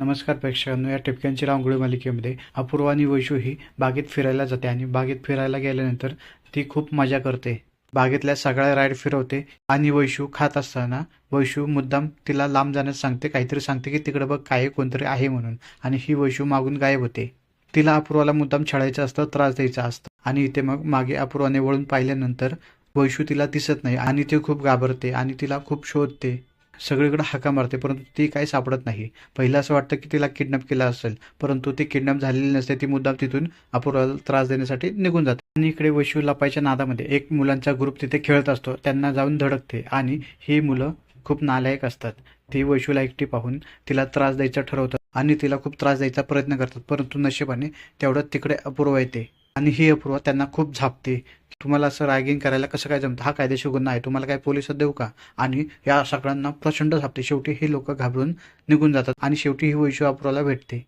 नमस्कार प्रेक्षकांनो या टिपक्यांची रांगोळी मालिकेमध्ये अपूर्वा आणि वैशू ही बागेत फिरायला जाते आणि बागेत फिरायला गेल्यानंतर ती खूप मजा करते. बागेतल्या सगळ्या राईड फिरवते आणि वैशू खात असताना वैशू मुद्दाम तिला लांब जाण्यास सांगते काहीतरी सांगते की तिकडे बघ काय कोणतरी आहे म्हणून आणि ही वैशू मागून गायब होते. तिला अपूर्वाला मुद्दाम छळायचं असतं त्रास द्यायचा असतं आणि इथे मग मागे अपूर्वाने वळून पाहिल्यानंतर वैशू तिला दिसत नाही आणि ती खूप घाबरते आणि तिला खूप शोधते. सगळीकडे हाका मारते परंतु ती काही सापडत नाही. पहिलं असं वाटतं की तिला किडनॅप केला असेल परंतु ती किडनॅप झालेली नसते ती मुद्दाम तिथून अपूर्वाला त्रास देण्यासाठी निघून जाते. आणि इकडे वैशू लपायच्या नादामध्ये एक मुलांचा ग्रुप तिथे खेळत असतो त्यांना जाऊन धडकते आणि ही मुलं खूप नालायक असतात. ती वैशूला एकटी पाहून तिला त्रास द्यायचा ठरवतात आणि तिला खूप त्रास द्यायचा प्रयत्न करतात परंतु नशिबाने तेवढं तिकडे अपूर्वा येते आणि ही अपूर्वा त्यांना खूप झापते. तुम्हाला असं रॅगिंग करायला कसं काय जमतं? हा कायदेशीर गुन्हा आहे. तुम्हाला काय पोलिसात देऊ का? आणि या सगळ्यांना प्रचंड झापते शेवटी हे लोक घाबरून निघून जातात आणि शेवटी ही वैशू अपूर्वाला भेटते.